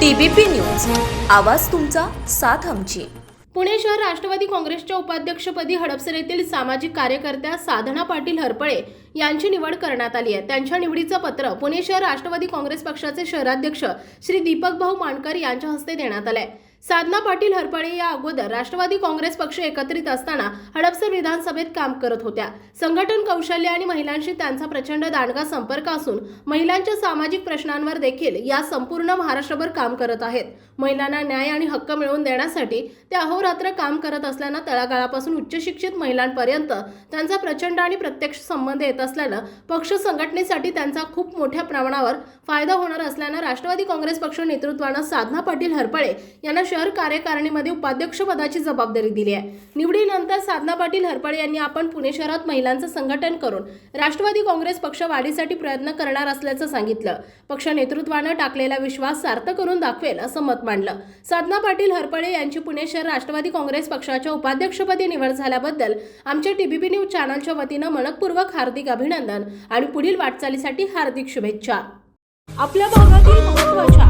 TBP news. आवाज तुमचा साथ आमची. पुणे शहर राष्ट्रवादी काँग्रेसच्या उपाध्यक्षपदी हडपसर येथील सामाजिक कार्यकर्त्या साधना पाटील हरपळे यांची निवड करण्यात आली आहे. त्यांच्या निवडीचं पत्र पुणे शहर राष्ट्रवादी काँग्रेस पक्षाचे शहराध्यक्ष श्री दीपक भाऊ मानकर यांच्या हस्ते देण्यात आलंय. साधना पाटील हरपळे या अगोदर राष्ट्रवादी काँग्रेस पक्ष एकत्रित असताना हडपसर विधानसभेत काम करत होत्या. संघटन कौशल्य आणि महिलांशी त्यांचा प्रचंड दांडगा संपर्क असून महिलांच्या सामाजिक प्रश्नांवर देखील या संपूर्ण महाराष्ट्रभर काम करत आहेत. महिलांना न्याय आणि हक्क मिळवून देण्यासाठी ते अहोरात्र काम करत असल्यानं तळागाळापासून उच्च शिक्षित महिलांपर्यंत त्यांचा प्रचंड आणि प्रत्यक्ष संबंध येत असल्यानं पक्ष संघटनेसाठी त्यांचा खूप मोठ्या प्रमाणावर फायदा होणार असल्यानं राष्ट्रवादी काँग्रेस पक्ष नेतृत्वानं साधना पाटील हरपळे यांना शहर कार्यकारिणीमध्ये उपाध्यक्ष पदाची जबाबदारी दिली आहे. निवडीनंतर साधना पाटील हरपळे यांनी आपण पुणे शहरात महिलांचं संघटन करून राष्ट्रवादी काँग्रेस पक्ष वाढीसाठी प्रयत्न करणार असल्याचं सांगितलं. पक्ष नेतृत्वानं टाकलेला विश्वास सार्थ करून दाखवेल असं मत मांडलं. साधना पाटील हरपळे यांची पुणे शहर राष्ट्रवादी काँग्रेस पक्षाच्या उपाध्यक्षपदी निवड झाल्याबद्दल आमच्या टीबीपी न्यूज चॅनलच्या वतीनं मनपूर्वक हार्दिक अभिनंदन आणि पुढील वाटचालीसाठी हार्दिक शुभेच्छा. आपल्या भागातील महत्त्वाच्या